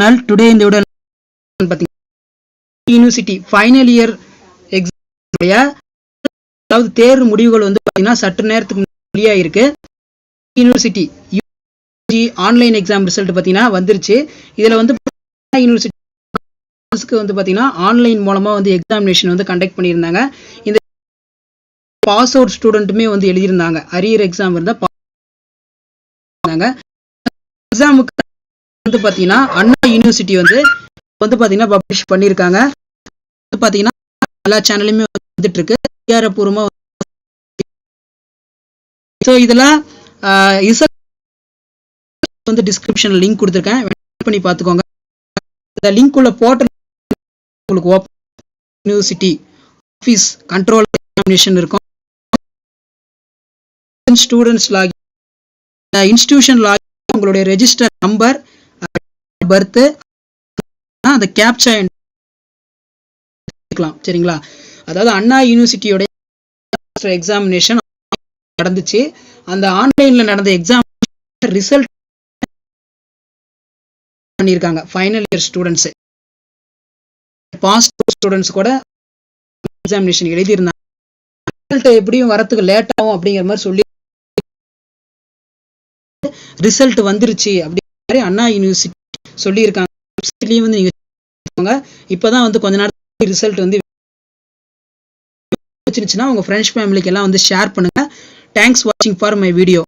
ஆனால் டுடே இந்த விட பார்த்தீங்கன்னா யூனிவர்சிட்டி ஃபைனல் இயர் எக்ஸாமுடைய அதாவது தேர்வு முடிவுகள் வந்து பார்த்தீங்கன்னா சற்று நேரத்துக்கு வெளியாகிருக்கு university UG online exam result பார்த்தீங்கன்னா வந்துருச்சு. இதில் வந்து யூனிவர்சிட்டி வந்து பார்த்தீங்கன்னா ஆன்லைன் மூலமாக வந்து எக்ஸாமினேஷன் வந்து கண்டக்ட் பண்ணியிருந்தாங்க. இந்த பாஸ் அவுட் ஸ்டூடெண்ட்டுமே வந்து எழுதியிருந்தாங்க. அரியர் எக்ஸாம் இருந்தால் எக்ஸாமுக்கு வந்து பார்த்தீங்கன்னா அண்ணா யூனிவர்சிட்டி வந்து வந்து பார்த்தீங்கன்னா பப்ளிஷ் பண்ணியிருக்காங்க வந்து பார்த்தீங்கன்னா எல்லா சேனலுமே வந்துட்டு இருக்கு அதிகாரப்பூர்வமாக ஸோ இதெல்லாம் வந்து டிஸ்கிரிப்ஷன் லிங்க் கொடுத்துருக்கேன். பண்ணி பார்த்துக்கோங்க. இந்த லிங்க் உள்ள போர்ட்டல் உங்களுக்கு open university office control examination இருக்கும். ஸ்டூடெண்ட்ஸ் லாகின் இன்ஸ்டியூஷன் லாகின் உங்களுடைய ரெஜிஸ்டர் நம்பர் பர்த்து அந்த கேப்சா எடுக்கலாம் சரிங்களா? அதாவது அண்ணா யூனிவர்சிட்டியோட எக்ஸாமினேஷன் நடந்துச்சு. அந்த ஆன்லைன்ல நடந்த எக்ஸாம் ரிசல்ட் பண்ணியிருக்காங்க final year students past students கூட எக்ஸாமினேஷன் எழுதியிருந்தாங்க. ரிசல்ட் எப்படியும் வரத்துக்கு லேட் ஆகும் அப்படிங்கிற மாதிரி சொல்லி ரிசல்ட் வந்துருச்சு அப்படிங்கிற மாதிரி அண்ணா யூனிவர்சிட்டி சொல்லியிருக்காங்க. வெப்சைட்லேயும் வந்து நீங்கள் இப்போதான் வந்து கொஞ்ச நாள் ரிசல்ட் வந்து வச்சிருச்சுன்னா உங்கள் ஃப்ரெண்ட்ஸ் ஃபேமிலிக்கு எல்லாம் வந்து ஷேர் பண்ணுங்கள் தேங்க்ஸ் வாட்சிங் ஃபார் மை வீடியோ